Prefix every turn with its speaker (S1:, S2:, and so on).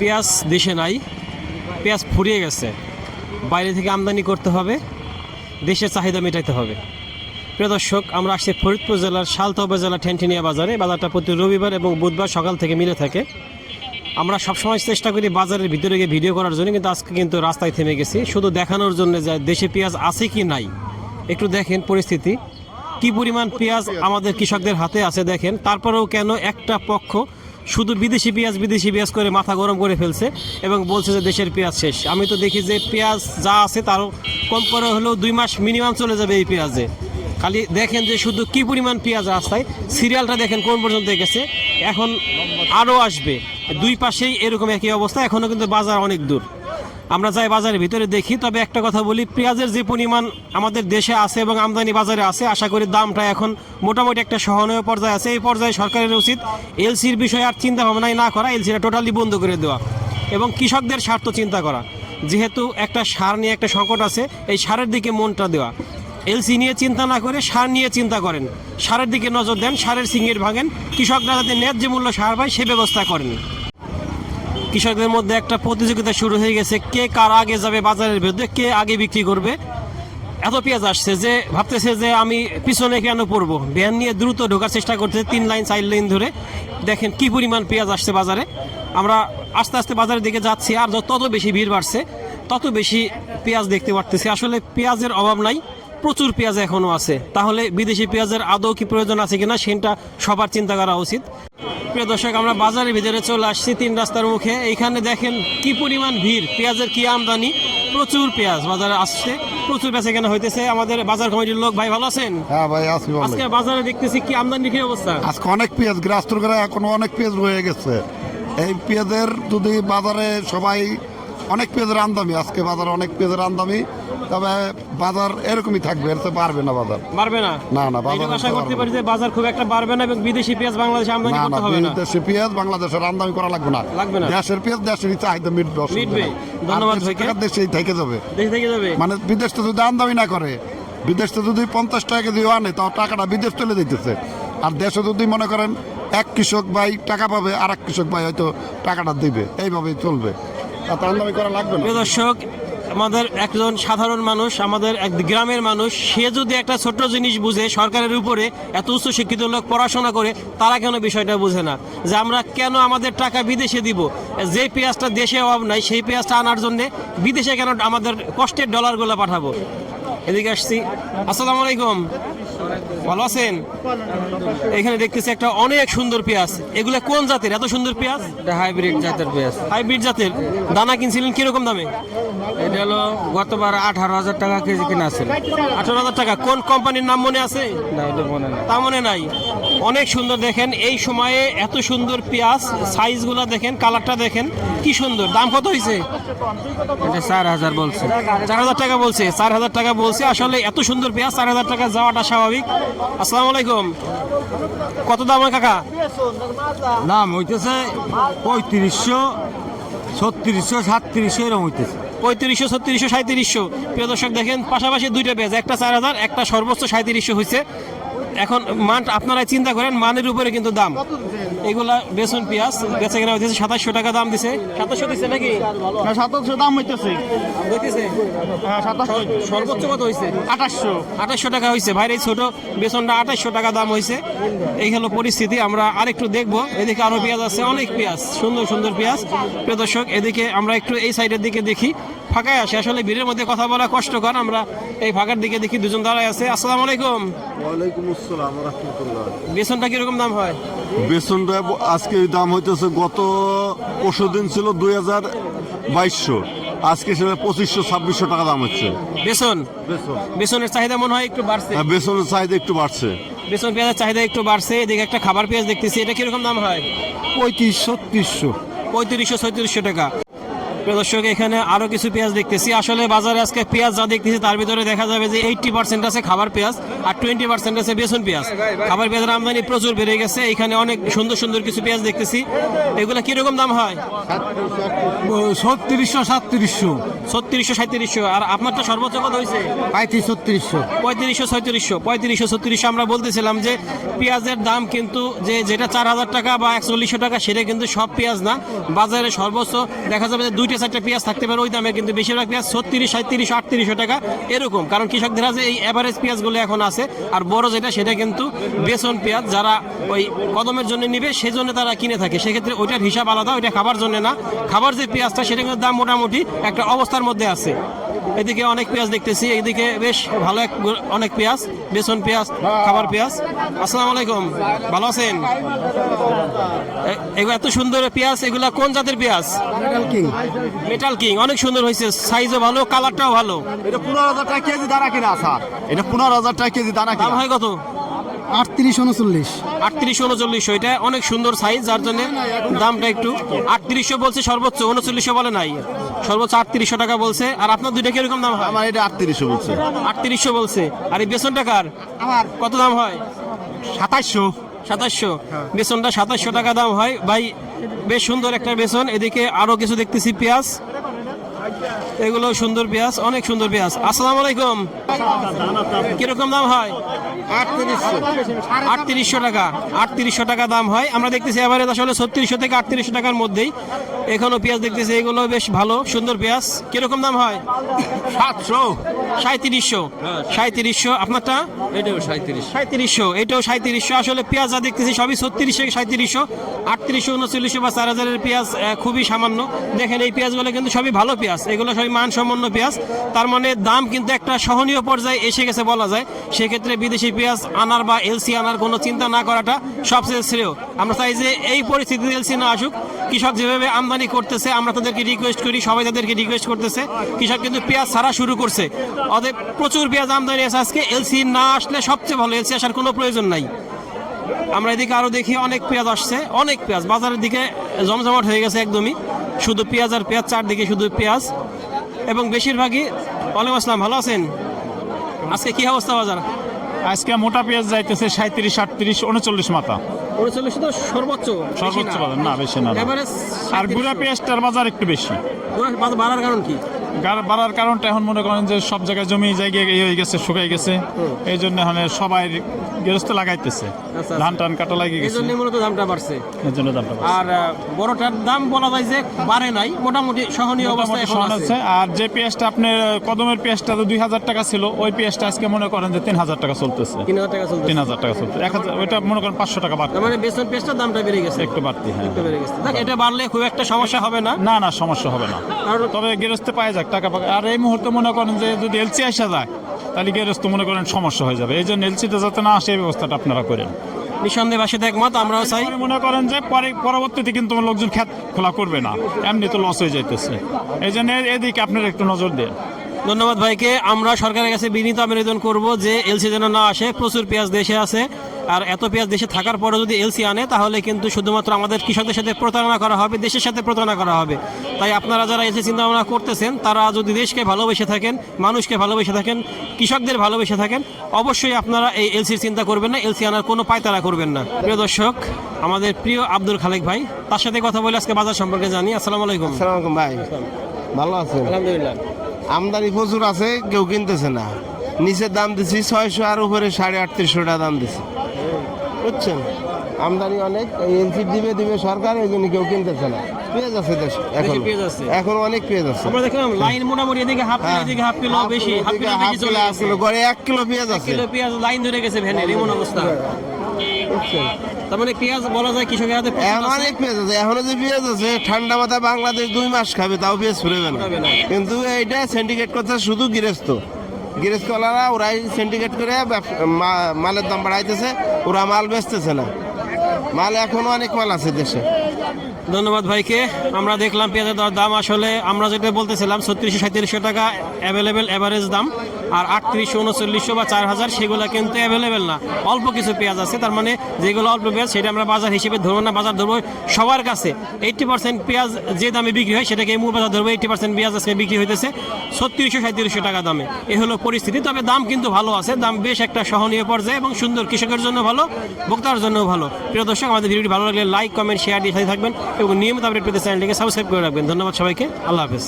S1: পেঁয়াজ দেশে নাই, পেঁয়াজ ফুরিয়ে গেছে। বাইরে থেকে আমদানি করতে হবে, দেশের চাহিদা মেটাইতে হবে। প্রিয় দর্শক, আমরা আসছি ফরিদপুর জেলার সালতা উপজেলা ঠেনঠেনিয়া বাজারে। বাজারটা প্রতি রবিবার এবং বুধবার সকাল থেকে মিলে থাকে। আমরা সবসময় চেষ্টা করি বাজারের ভিতরে গিয়ে ভিডিও করার জন্য, কিন্তু আজকে কিন্তু রাস্তায় থেমে গেছি। শুধু দেখানোর জন্য যে দেশে পেঁয়াজ আছে কি নাই, একটু দেখেন পরিস্থিতি। কি পরিমাণ পেঁয়াজ আমাদের কৃষকদের হাতে আছে দেখেন। তারপরেও কেন একটা পক্ষ শুধু বিদেশি পেঁয়াজ বিদেশি পেঁয়াজ করে মাথা গরম করে ফেলছে এবং বলছে যে দেশের পেঁয়াজ শেষ। আমি তো দেখি যে পেঁয়াজ যা আছে তারও কম করে হলেও দুই মাস মিনিমাম চলে যাবে এই পেঁয়াজে। খালি দেখেন যে শুধু কি পরিমাণ পেঁয়াজ রাস্তায়, সিরিয়ালটা দেখেন কোন পর্যন্ত গেছে এখন আরও আসবে। দুই পাশেই এরকম একই অবস্থা, এখনও কিন্তু বাজার অনেক দূর। আমরা যাই বাজারের ভিতরে দেখি, তবে একটা কথা বলি, পেঁয়াজের যে পরিমাণ আমাদের দেশে আছে এবং আমদানি বাজারে আছে, আশা করি দামটা এখন মোটামুটি একটা সহনীয় পর্যায়ে আছে। এই পর্যায়ে সরকারের উচিত এলসির বিষয়ে আর চিন্তা ভাবনাই না করা, এলসিটা টোটালি বন্ধ করে দেওয়া এবং কৃষকদের স্বার্থ চিন্তা করা। যেহেতু একটা সার নিয়ে একটা সংকট আছে, এই সারের দিকে মনটা দেওয়া। এলসি নিয়ে চিন্তা না করে, সার নিয়ে চিন্তা করেন। সারের দিকে নজর দেন, সারের সিঙ্গের ভাঙেন, কৃষকরা যাতে ন্যায্য মূল্য সার পায় সে ব্যবস্থা করেন। কৃষকদের মধ্যে একটা প্রতিযোগিতা শুরু হয়ে গেছে। কে কার আগে যাবে বাজারের বিরুদ্ধে কে আগে বিক্রি করবে? এত পেঁয়াজ আসছে যে ভাবতেছে যে আমি পিছনে কেন পড়ব? ভ্যান নিয়ে দ্রুত ঢোকার চেষ্টা করতেছে তিন লাইন, চার লাইন ধরে। দেখেন কি পরিমাণ পেঁয়াজ আসছে বাজারে। আমরা আস্তে আস্তে বাজারের দিকে যাচ্ছি আর তত বেশি ভিড় বাড়ছে, তত বেশি পেঁয়াজ দেখতে পারতেছি। আসলে পেঁয়াজের অভাব নাই, প্রচুর পেঁয়াজ এখনও আছে। তাহলে বিদেশি পেঁয়াজের আদৌ কি প্রয়োজন আছে কিনা, সেটা সবার চিন্তা করা উচিত। প্রিয় দর্শক আমরা বাজারের ভিতরে চলে আসছি তিন রাস্তার মুখে। এইখানে দেখেন কি পরিমাণ ভিড় পেঁয়াজের কি আমদানি? প্রচুর পেঁয়াজ বাজারে আসছে প্রচুর পেঁয়াজ এখানে হইতেছে। আমাদের বাজার কমিটির লোক ভাই ভালো আছেন?
S2: হ্যাঁ ভাই আছি ভালো।
S1: আজকে বাজারে দেখতেছি কি আমদানি কি অবস্থা?
S2: আজকে অনেক পেঁয়াজ গ্রাস্তর করে এখন অনেক পেঁয়াজ রয়ে গেছে। এই পেঁয়াজের যদি বাজারে সবাই অনেক পেঁয়াজের আমদামি আজকে বাজারে অনেক পেঁয়াজের আমদামি তবে বাজার এরকমই থাকবে এর চেয়ে বাড়বে না বাজার।
S1: বাড়বে না?
S2: না, না, বাজারে
S1: আশা করতে পারি যে বাজার খুব একটা বাড়বে না এবং বিদেশি পেঁয়াজ বাংলাদেশে আমদানি করতে হবে না।
S2: দেশি পেঁয়াজ বাংলাদেশের আমদানি করা লাগবে না।
S1: লাগবে না।
S2: দেশের পেঁয়াজ দেশেরই চাহিদা মিটবে। অসুবিধা
S1: মিটবে। ধন্যবাদ
S2: দেশের
S1: ভাইকে।
S2: টাকা দেশেই থেকে যাবে।
S1: দেশ থেকে যাবে?
S2: মানে বিদেশ থেকে যদি আমদানি না করে বিদেশ থেকে যদি পঞ্চাশ টাকা কেজি আনে তাও টাকাটা বিদেশ চলে দিতেছে আর দেশে যদি মনে করেন এক কৃষক ভাই টাকা পাবে আর এক কৃষক ভাই হয়তো টাকাটা দিবে। এইভাবেই চলবে। তাতে আমদানি করা লাগবে না।
S1: দর্শক আমাদের একজন সাধারণ মানুষ, আমাদের এক গ্রামের মানুষ, সে যদি একটা ছোট্ট জিনিস বুঝে, সরকারের উপরে এত উচ্চ শিক্ষিত লোক পড়াশোনা করে, তারা কেন বিষয়টা বুঝে না? যে আমরা কেন আমাদের টাকা বিদেশে দিব? যে পেঁয়াজটা দেশে অভাব নাই, সেই পেঁয়াজটা আনার জন্যে বিদেশে কেন আমাদের কষ্টের ডলারগুলো পাঠাবো? এদিকে আসছি। আসসালামু আলাইকুম। ভালো আছেন? এখানে দেখতেছি একটা অনেক সুন্দর পেঁয়াজ। এগুলা কোন জাতের? এত সুন্দর পেঁয়াজ?
S3: এটা হাইব্রিড জাতের পেঁয়াজ।
S1: হাইব্রিড জাতের। দানা কিনছিলেন কীরকম দামে?
S3: এটা হলো গতবার আঠারো হাজার টাকা কেজি কিনা ছিল।
S1: আঠারো হাজার টাকা। কোন কোম্পানির নাম মনে আছে?
S3: না এটা মনে নাই।
S1: তা মনে নাই। অনেক সুন্দর দেখেন। এই সময়ে এত সুন্দর পেঁয়াজ সাইজগুলো দেখেন কালারটা দেখেন কি সুন্দর। দাম কত হয়েছে
S3: এটা চার হাজার বলছে।
S1: চার হাজার টাকা বলছে চার হাজার টাকা বলছে। আসলে এত সুন্দর পেঁয়াজ চার হাজার টাকা যাওয়াটা স্বাভাবিক। আসসালামু আলাইকুম। কত দাম হয় কাকা?
S3: দাম হইতেছে পঁয়ত্রিশশো ছত্রিশশো সাতত্রিশশো এরকম হইতেছে।
S1: পঁয়ত্রিশশো ছত্রিশশো সাঁত্রিশশো প্রিয় দর্শক দেখেন পাশাপাশি দুইটা পেঁয়াজ একটা চার হাজার একটা সর্বোচ্চ সাঁত্রিশশো হয়েছে এখন মান আপনারা চিন্তা করেন মানের উপরে কিন্তু দাম। এগুলা বেসন পেঁয়াজ বেচা কেনা হইতেছে সাতাশশো টাকা দাম দিছে। সাতাশশো দিচ্ছে নাকি?
S4: সাতাশশো দাম হইতেছে।
S1: হইতেছে?
S4: হ্যাঁ
S1: সর্বোচ্চ কত হয়েছে
S4: আঠাশশো।
S1: আঠাশশো টাকা হয়েছে ভাইয়ের এই ছোট বেসনটা আঠাশশো টাকা দাম হয়েছে এই হলো পরিস্থিতি। আমরা আরেকটু দেখব। এদিকে আরও পেঁয়াজ আছে অনেক পেঁয়াজ সুন্দর সুন্দর পেঁয়াজ। প্রিয় দর্শক এদিকে আমরা একটু এই সাইডের দিকে দেখি। ফাঁকায় আসে। আসলে ভিড়ের মধ্যে কথা বলা কষ্টকর। আমরা এই ফাঁকার দিকে দেখি দুজন দাঁড়ায় আছে। আসসালামু আলাইকুম।
S5: ওয়ালাইকুম আসসালাম রহমতুল্লাহ।
S1: বেসনটা কীরকম দাম হয়?
S5: বেসনটা আজকে দাম হইতেছে গত পরশু দিন ছিল দুই হাজার বাইশশো। আজকে সেটা পঁচিশশো ছাব্বিশশো টাকা দাম হচ্ছে।
S1: বেসন?
S5: বেসন।
S1: বেসনের চাহিদা মনে হয় একটু বাড়ছে।
S5: হ্যাঁ, বেসনের চাহিদা একটু বাড়ছে।
S1: বেসন পেঁয়াজের চাহিদা একটু বাড়ছে। এদিকে একটা খাবার পেঁয়াজ দেখতেছি এটা কীরকম দাম হয়?
S2: পঁয়ত্রিশ ছত্রিশশো।
S1: পঁয়ত্রিশশো ছত্রিশশো টাকা। দর্শক এখানে আরও কিছু পেঁয়াজ দেখতেছি। আসলে বাজারে আজকে পেঁয়াজ যা দেখতেছি তার ভিতরে দেখা যাবে যে এইটটি পার্সেন্ট আছে খাবার পেঁয়াজ আর টোয়েন্টি পার্সেন্ট আছে বেসন পেঁয়াজ। খাবার পেঁয়াজের আমদানি প্রচুর বেড়ে গেছে। এখানে অনেক সুন্দর সুন্দর কিছু পেঁয়াজ দেখতেছি। এগুলো কীরকম দাম হয়?
S6: ছত্রিশশো সাতত্রিশশো।
S1: ছত্রিশশো সাঁত্রিশশো। আর আপনারটা সর্বোচ্চ কত হয়েছে?
S6: পঁয়ত্রিশ ছত্রিশশো।
S1: পঁয়ত্রিশশো ছয়ত্রিশশো পঁয়ত্রিশশো ছত্রিশশো আমরা বলতেছিলাম যে পেঁয়াজের দাম কিন্তু যে যেটা চার হাজার টাকা বা একচল্লিশশো টাকা সেটা কিন্তু সব পেঁয়াজ না। বাজারে সর্বোচ্চ দেখা যাবে যে দুইটা চারটা পেঁয়াজ থাকতে পারে, ওই দামে কিন্তু বেশিরভাগ পেঁয়াজ ছত্রিশ, সাঁত্রিশ, আটত্রিশশো টাকা, এরকম। কারণ কৃষকদের আছে এই অ্যাভারেজ পেঁয়াজগুলো এখন আছে। আর বড় যেটা, সেটা কিন্তু বেসন পেঁয়াজ, যারা ওই কদমের জন্য নিবে সেই জন্য তারা কিনে থাকে। সেক্ষেত্রে ওইটার হিসাব আলাদা, ওইটা খাবার জন্য না। খাবার যে পেঁয়াজটা, সেটা কিন্তু দাম মোটামুটি একটা অবস্থার মধ্যে আছে। এদিকে অনেক পেঁয়াজ দেখতেছি এদিকে বেশ ভালো এক অনেক পেঁয়াজ বেসন পেঁয়াজ খাবার পেঁয়াজ। আসসালামু আলাইকুম ভালো আছেন? এগুলো এত সুন্দর পেঁয়াজ এগুলা কোন জাতের পেঁয়াজ? মেটাল কিং অনেক সুন্দর হয়েছে সাইজও ভালো কালারটাও ভালো।
S5: এটা পনেরো হাজার টাকা কেজি দানা কিনা স্যার এটা পনেরো হাজার টাকা কেজি দানা
S1: দাম হয় কত?
S6: আটত্রিশ উনচল্লিশ।
S1: আটত্রিশশো উনচল্লিশশো এটা অনেক সুন্দর সাইজ যার জন্য দামটা একটু আটত্রিশশো বলছে সর্বোচ্চ উনচল্লিশশো বলে নাই। সর্বোচ্চ আটত্রিশশো টাকা বলছে। আর আপনার দুইটা কীরকম দাম হয়?
S5: আমার এটা আটত্রিশশো বলছে।
S1: আটত্রিশশো বলছে। আর এই বেসন টাকার আমার। কত দাম হয়?
S5: সাতাইশশো
S1: সাতাশশো। বেসনটা সাতাশশো টাকা দাম হয়। ভাই বেশ সুন্দর একটা বেসন। এদিকে আরও কিছু দেখতেছি পেঁয়াজ। এগুলো সুন্দর পেঁয়াজ অনেক সুন্দর পেঁয়াজ। আসসালামু আলাইকুম। কীরকম দাম হয়? আটত্রিশশো টাকা। আটত্রিশশো টাকা দাম হয়। আমরা দেখতেছি আসলে ছত্রিশশো থেকে আটত্রিশশো টাকার মধ্যেই। এখনও পেঁয়াজ দেখতেছি এগুলো বেশ ভালো সুন্দর পেঁয়াজ। কীরকম দাম হয়?
S5: সাতশো।
S1: সাঁত্রিশশো সাঁত্রিশশো আপনারটা?
S3: এটাও সাঁত্রিশ
S1: সাঁত্রিশশো এটাও সাঁত্রিশশো আসলে পেঁয়াজ যা দেখতেছি সবই ছত্রিশ থেকে সাঁত্রিশশো আটত্রিশশো উনচল্লিশশো বা চার হাজারের পেঁয়াজ খুবই সামান্য। দেখেন এই পেঁয়াজগুলো কিন্তু সবই ভালো পেঁয়াজ। এগুলো সবই মানসম্পন্ন পেঁয়াজ। তার মানে দাম কিন্তু একটা সহনীয় পর্যায়ে এসে গেছে বলা যায়। সেক্ষেত্রে বিদেশি পেঁয়াজ আনার বা এলসি আনার কোনো চিন্তা না করাটা সবচেয়ে শ্রেয়। আমরা চাই যে এই পরিস্থিতিতে এলসি না আসুক, কৃষক যেভাবে আমদানি করতেছে, আমরা তাদেরকে রিকোয়েস্ট করি, সবাই তাদেরকে রিকোয়েস্ট করতেছে। কৃষক কিন্তু পেঁয়াজ ছাড়া শুরু করছে। অতএব প্রচুর পেঁয়াজ আমদানি আছে আজকে, এলসি না আসলে সবচেয়ে ভালো, এলসি আসার কোনো প্রয়োজন নাই। আমরা এদিকে আরও দেখি, অনেক পেঁয়াজ আসছে, অনেক পেঁয়াজ, বাজারের দিকে জমজমাট হয়ে গেছে একদমই। শুধু পেঁয়াজ আর পেঁয়াজ চারদিকে শুধু পেঁয়াজ। এবং বেশিরভাগই ওয়ালাইকুম আসসালাম ভালো আছেন? আজকে কি অবস্থা বাজার?
S4: আজকে মোটা পেঁয়াজ যাইতেছে সাঁত্রিশ আটত্রিশ উনচল্লিশ মাথা।
S1: উনচল্লিশ তো সর্বোচ্চ
S4: সর্বোচ্চ বাজার না বেশি না আর গুড়া পেঁয়াজটার বাজার একটু বেশি।
S1: বাড়ার কারণ কি?
S4: বাড়ার কারণটা এখন মনে করেন যে সব জায়গায় জমি জায়গায় ইয়ে হয়ে গেছে শুকাই গেছে। এই জন্য এখন সবাই গৃহস্থ লাগাইতেছে।
S1: আচ্ছা।
S4: ধান টান কাটা লাগিয়ে
S1: এই
S4: গেছে।
S1: জন্য মূলত দামটা বাড়ছে।
S4: এর জন্য দামটা
S1: আর বড়টার দাম বলা যায় যে বাড়ে নাই মোটামুটি সহনীয় অবস্থায় এখন আছে।
S4: আর যে পেঁয়াজটা আপনার কদমের পেঁয়াজটা তো দুই হাজার টাকা ছিল ওই পেঁয়াজটা আজকে মনে করেন যে তিন হাজার টাকা চলতেছে।
S1: তিন হাজার টাকা চলছে
S4: তিন হাজার টাকা চলছে এক হাজার ওইটা মনে করেন পাঁচশো টাকা বাড়তে।
S1: মানে বেসন পেস্টের দামটা বেড়ে গেছে।
S4: একটু বাড়তি হ্যাঁ।
S1: একটু বেড়ে গেছে। এটা বাড়লে খুব একটা সমস্যা হবে না।
S4: না না সমস্যা হবে না। তবে গেরস্তে পাওয়া যাক। টাকা পাকা আর এই মুহূর্তে মনে করেন যে যদি এলসি আসা যায় তাহলে গেরস্ত মনে করেন সমস্যা হয়ে যাবে। এই জন্য এলসিতে যাতে না আসে এই ব্যবস্থাটা আপনারা করেন।
S1: নিঃসন্দেহে বাসে একমত আমরাও চাই।
S4: মনে করেন যে পরে পরবর্তীতে কিন্তু লোকজন খ্যাত খোলা করবে না। এমনি তো লস হয়ে যাইতেছে। এই জন্য এদিকে আপনারা একটু নজর দেন।
S1: ধন্যবাদ ভাইকে। আমরা সরকারের কাছে বিনীত আবেদন করব যে এলসি যেন না আসে। প্রচুর পেঁয়াজ দেশে আছে। আর এত পেঁয়াজ দেশে থাকার পরে যদি এলসি আনে তাহলে কিন্তু শুধুমাত্র আমাদের কৃষকদের সাথে প্রতারণা করা হবে দেশের সাথে প্রতারণা করা হবে। তাই আপনারা যারা এলসি চিন্তা ভাবনা করতেছেন তারা যদি দেশকে ভালোবেসে থাকেন মানুষকে ভালোবেসে থাকেন কৃষকদের ভালোবেসে থাকেন অবশ্যই আপনারা এই এলসির চিন্তা করবেন না এলসি আনার কোনো পায়তারা করবেন না। প্রিয় দর্শক আমাদের প্রিয় আব্দুল খালেক ভাই তার সাথে কথা বলে আজকে বাজার সম্পর্কে জানি। আসসালামু আলাইকুম।
S7: আসসালামাইকুম ভাই। ভালো আছেন?
S1: আলহামদুলিল্লাহ।
S7: আমদানি প্রচুর আছে কেউ কিনতেছে না। নিচের দাম দিছি ছয়শো আর উপরে সাড়ে আটত্রিশশো টাকা দাম দিছি। বুঝছেন? আমদানি অনেক এলসি দিবে দিবে সরকার এই জন্য কেউ কিনতেছে না। পেঁয়াজ আছে দেশে এখন। এখন অনেক পেঁয়াজ আছে।
S1: আমরা দেখলাম লাইন মোটামুটি এদিকে হাফ কিলো
S7: হ্যাঁ।
S1: এদিকে হাফ কিলো বেশি হাফ কিলো বেশি চলে
S7: কিলো গড়ে এক কিলো পেঁয়াজ আছে।
S1: কিলো পেঁয়াজ লাইন ধরে গেছে ভ্যানের এমন অবস্থা। তার মানে পেঁয়াজ বলা যায় কৃষকের হাতে
S7: অনেক পেঁয়াজ আছে। এখনও যে পেঁয়াজ আছে ঠান্ডা মাথায় বাংলাদেশ দুই মাস খাবে তাও পেঁয়াজ ফুরেবে না। কিন্তু এইটা সিন্ডিকেট করছে শুধু গৃহস্থ। গৃহস্থওয়ালারা ওরাই সিন্ডিকেট করে মালের দাম বাড়াইতেছে, ওরা মাল বেচতেছে না। মাল এখনও অনেক মাল আছে দেশে।
S1: ধন্যবাদ ভাইকে। আমরা দেখলাম পেঁয়াজের দাম আসলে, আমরা যেটা বলতেছিলাম, ছত্রিশশো সাঁত্রিশশো টাকা অ্যাভেলেবেল অ্যাভারেজ দাম। আর আটত্রিশশো উনচল্লিশশো বা চার হাজার সেগুলো কিন্তু অ্যাভেলেবেল না। অল্প কিছু পেঁয়াজ আছে, তার মানে যেগুলো অল্প পেঁয়াজ সেটা আমরা বাজার হিসেবে ধরবো না, বাজার ধরবো সবার কাছে। এইটটি পার্সেন্ট পেঁয়াজ যে দামে বিক্রি হয় সেটাকে মূল বাজার ধরবো এইটটি পার্সেন্ট পেঁয়াজ আজকে বিক্রি হইতেছে ছত্রিশশো সাঁত্রিশশো টাকা দামে। এ হলো পরিস্থিতি, তবে দাম কিন্তু ভালো আছে, দাম বেশ একটা সহনীয় পর্যায়ে এবং সুন্দর, কৃষকের জন্য ভালো, ভোক্তার জন্য ভালো। প্রিয় দর্শক, আমাদের ভিডিওটি ভালো লাগলে লাইক কমেন্ট শেয়ার দিয়ে সাথে থাকবেন এবং নিয়মিত আপডেট পেতে চ্যানেলটিকে সাবস্ক্রাইব করে রাখবেন। ধন্যবাদ সবাইকে, আল্লাহ হাফেজ।